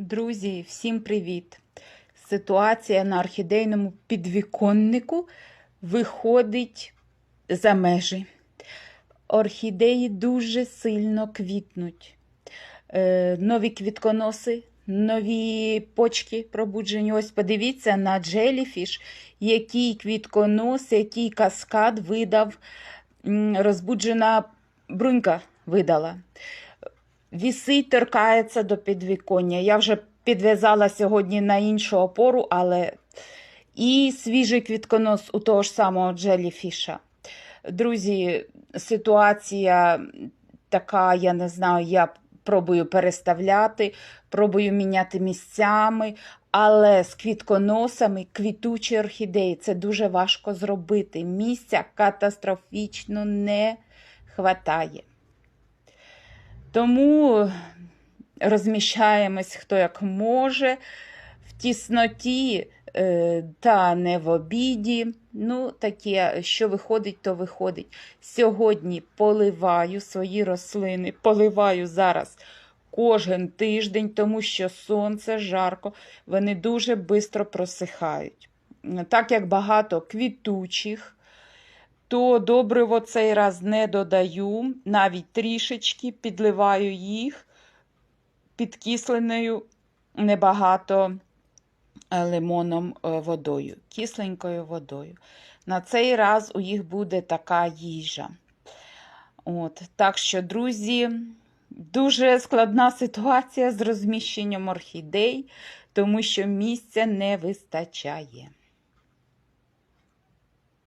Друзі, всім привіт! Ситуація на орхідейному підвіконнику виходить за межі. Орхідеї дуже сильно квітнуть. Е, нові квітконоси, нові почки пробуджені. Ось подивіться на Джеліфіш, який квітконос, який каскад видав розбуджена брунька видала. Вісить, торкається до підвіконня. Я вже підв'язала сьогодні на іншу опору, але і свіжий квітконос у того ж самого Джеліфіша. Друзі, ситуація така, я не знаю, я пробую переставляти, пробую міняти місцями, але з квітконосами квітучі орхідеї це дуже важко зробити. Місця катастрофічно не хватає. Тому розміщаємось хто як може, в тісноті е, та не в обіді. Ну, таке, що виходить, то виходить. Сьогодні поливаю свої рослини, поливаю зараз кожен тиждень, тому що сонце жарко, вони дуже швидко просихають. Так як багато квітучих, то добриво цей раз не додаю, навіть трішечки підливаю їх підкисленою небагато е, лимоном е, водою, кисленькою водою. На цей раз у їх буде така їжа. От, так що, друзі, дуже складна ситуація з розміщенням орхідей, тому що місця не вистачає.